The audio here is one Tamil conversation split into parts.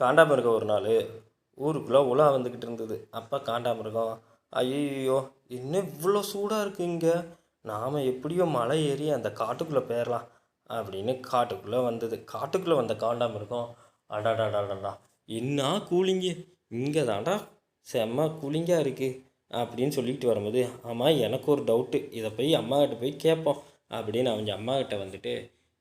காண்டாமிருகம் ஒரு நாள் ஊருக்குள்ளே உலா வந்துக்கிட்டு இருந்தது. அப்போ காண்டாமிருகம் ஐயோ இன்னும் இவ்வளோ சூடாக இருக்குது இங்கே? நாம் எப்படியோ மலை ஏறி அந்த காட்டுக்குள்ளே போயிடலாம் அப்படின்னு காட்டுக்குள்ளே வந்தது. காட்டுக்குள்ளே வந்த காண்டாமிருகம் அடாடாடாடா என்ன கூலிங்கு? இங்கே தாண்டா செம்ம கூலிங்காக இருக்குது அப்படின்னு சொல்லிட்டு வரும்போது ஆமாம் எனக்கு ஒரு டவுட்டு இதை போய் அம்மாக்கிட்ட போய் கேட்போம் அப்படின்னு அவங்க அம்மாக்கிட்ட வந்துட்டு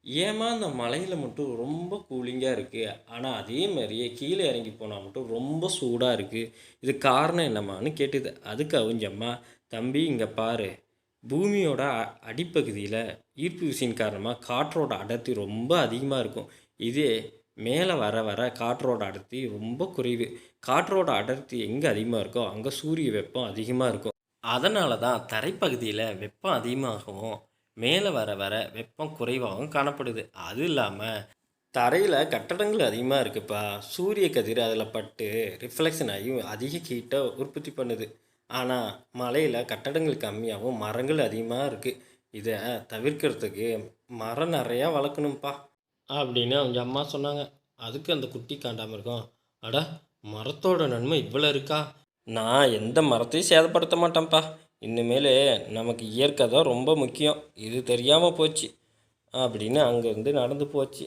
ஏம்மா அந்த மலையில் மட்டும் ரொம்ப கூலிங்காக இருக்குது ஆனால் அதே மாதிரியே கீழே இறங்கி போனால் மட்டும் ரொம்ப சூடாக இருக்குது இது காரணம் என்னம்மான்னு கேட்டுது. அதுக்கு அவஞ்சம்மா தம்பி இங்கே பாரு. பூமியோட அ- அடிப்பகுதியில் ஈர்ப்பு விசையின் காரணமாக காற்றோட அடர்த்தி ரொம்ப அதிகமாக இருக்கும். இதே மேலே வர வர காற்றோட அடர்த்தி ரொம்ப குறைவு. காற்றோட அடர்த்தி எங்கே அதிகமாக இருக்கோ அங்கே சூரிய வெப்பம் அதிகமாக இருக்கும். அதனால தான் தரைப்பகுதியில் வெப்பம் அதிகமாகவும் மேலே வர வர வெப்பம் குறைவாகவும் காணப்படுது. அது இல்லாமல் தரையில் கட்டடங்கள் அதிகமாக இருக்குப்பா. சூரிய கதிர் அதில் பட்டு ரிஃப்ளெக்ஷன் ஆகி அதிக ஹீட்டை உற்பத்தி பண்ணுது. ஆனால் மலையில் கட்டடங்கள் கம்மியாகவும் மரங்கள் அதிகமாக இருக்குது இதை தவிர்க்கிறதுக்கு மரம் நிறையா வளர்க்கணும்ப்பா. அப்படின்னு அவங்க அம்மா சொன்னாங்க. அதுக்கு அந்த குட்டி காண்டாமல் இருக்கும். அட மரத்தோட நன்மை இவ்வளோ இருக்கா? நான் எந்த மரத்தையும் சேதப்படுத்த மாட்டேன்ப்பா. இனிமேல் நமக்கு இயற்கை தான் ரொம்ப முக்கியம். இது தெரியாமல் போச்சு. அப்படின்னு அங்கேருந்து நடந்து போச்சு.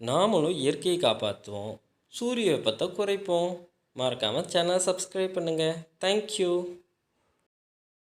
நாமளும் இயற்கையை காப்பாற்றுவோம் சூரிய வெப்பத்தை குறைப்போம். மறக்காமல் சேனலை சப்ஸ்கிரைப் பண்ணுங்கள் தேங்க்யூ